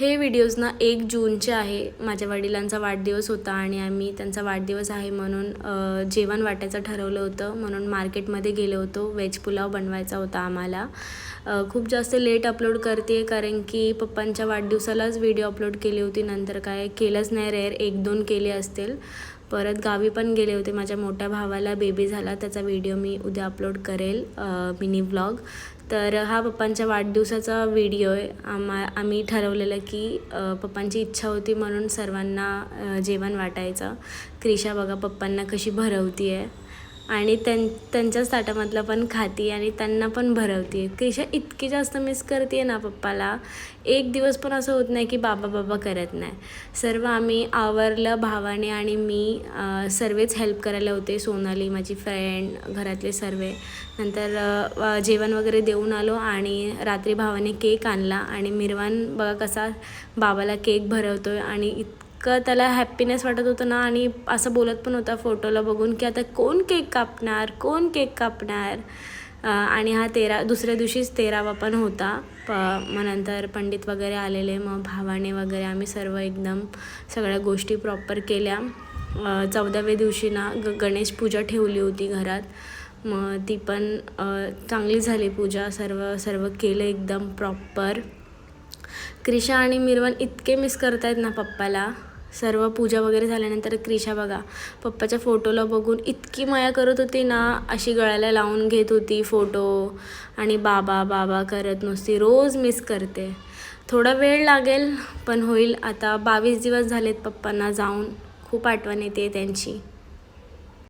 हे व्हिडिओज ना एक जूनचे आहे. माझ्या वडिलांचा वाढदिवस होता आणि आम्ही त्यांचा वाढदिवस आहे म्हणून जेवण वाटायचं ठरवलं होतं. म्हणून मार्केटमध्ये गेलो होतो. व्हेज पुलाव बनवायचा होता आम्हाला. खूप जास्त लेट अपलोड करते कारण की पप्पांच्या वाढदिवसालाच व्हिडिओ अपलोड केली होती. नंतर काय केलंच नाही रेअर एक दोन केले असतील. परत गावी पण गेले होते. माझ्या मोठ्या भावाला बेबी झाला त्याचा व्हिडिओ मी उद्या अपलोड करेल मिनी व्लॉग तर हा पप्पांच्या वाढदिवसाचा व्हिडिओ आहे. आमा आम्ही ठरवलेलं की पप्पांची इच्छा होती म्हणून सर्वांना जेवण वाटायचं. क्रिशा बघा पप्पांना कशी भरवती आहे आणि त्यां त्यांच्याच ताटामधलं पण खाती आणि त्यांना पण भरवते. क्रिशा इतकी जास्त मिस करते ना पप्पाला. एक दिवस पण असं होत नाही की बाबा बाबा करत नाही. सर्व आम्ही आवरलं भावाने आणि मी सर्वच हेल्प करायला होते. सोनाली माझी फ्रेंड घरातले सर्व. नंतर जेवण वगैरे देऊन आलो आणि रात्री भावाने केक आणला. आणि मिरवान बघा कसा बाबाला केक भरवतो आहे आणि इत इतकं त्याला हॅप्पीनेस वाटत होतं ना आणि असं बोलत पण होता फोटोला बघून की आता कोण केक कापणार? कोण केक कापणार? आणि हा तेरा दुसऱ्या दिवशीच तेरावा पण होता. प मग नंतर पंडित वगैरे आलेले मग भावाने वगैरे आम्ही सर्व एकदम सगळ्या गोष्टी प्रॉपर केल्या. चौदाव्या दिवशी ना ग गणेश पूजा ठेवली होती घरात. मग ती पण चांगली झाली पूजा. सर्व सर्व केलं एकदम प्रॉपर क्रिशा आणि मिरवन इतके मिस करतायत ना पप्पाला. सर्व पूजा वगैरे झाल्यानंतर क्रिशा बघा पप्पाच्या फोटोला बघून इतकी माया करत होती ना अशी गळ्याला लावून घेत होती फोटो. आणि बाबा बाबा करत नुसती रोज मिस करते. थोडा वेळ लागेल पण होईल. आता बावीस दिवस झालेत पप्पांना जाऊन. खूप आठवण येते त्यांची.